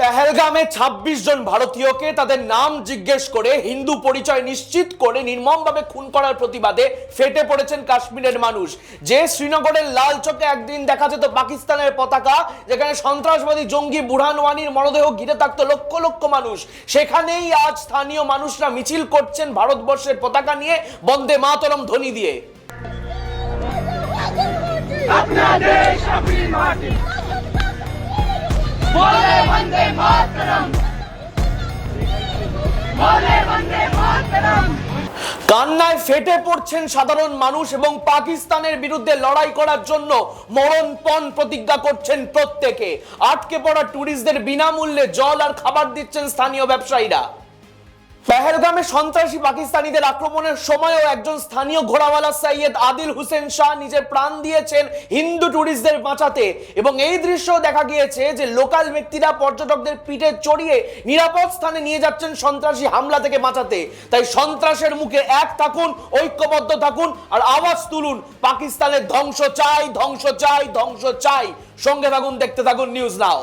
পেহেলগামে ২৬ জন ভারতীয়কে তাদের নাম জিজ্ঞেস করে হিন্দু পরিচয় নিশ্চিত করে নির্মমভাবে খুন করার প্রতিবাদে ফেটে পড়েছেন কাশ্মীরের মানুষ। যে শ্রীনগরের লাল চোখে একদিন দেখা যেত পাকিস্তানের পতাকা, যেখানে সন্ত্রাসবাদী জঙ্গি বুড়হানওয়ানির মরদেহ ঘিরে থাকতো লক্ষ লক্ষ মানুষ। সেখানেই আজ স্থানীয় মানুষরা মিছিল করছেন ভারতবর্ষের পতাকা নিয়ে বন্দে মাতরম ধ্বনি দিয়ে। আপনা দেশ আপনি মাটি वंदे मातरम बोले वंदे मातरम কান্নায় ফেটে পড়ছেন সাধারণ মানুষ এবং পাকিস্তানের বিরুদ্ধে লড়াই করার জন্য মরণপণ প্রতিজ্ঞা করছেন প্রত্যেকে আটকে পড়া ট্যুরিস্টদের বিনামূল্যে জল আর খাবার দিচ্ছেন স্থানীয় ব্যবসায়ীরা পেহেলগামে সন্ত্রাসী পাকিস্তানিদের আক্রমণের সময়ও একজন স্থানীয় ঘোড়াওয়ালা সৈয়দ আদিল হোসেন শাহ নিজের প্রাণ দিয়েছেন হিন্দু ট্যুরিস্টদের বাঁচাতে। এবং এই দৃশ্য দেখা গিয়েছে যে লোকাল ব্যক্তিরা পর্যটকদের পিঠে চড়িয়ে নিরাপদ স্থানে নিয়ে যাচ্ছেন সন্ত্রাসী হামলা থেকে বাঁচাতে। তাই সন্ত্রাসের মুখে এক থাকুন, ঐক্যবদ্ধ থাকুন, আর আওয়াজ তুলুন, পাকিস্তানের ধ্বংস চাই ধ্বংস চাই ধ্বংস চাই। সঙ্গে থাকুন, দেখতে থাকুন, নিউজ নাও।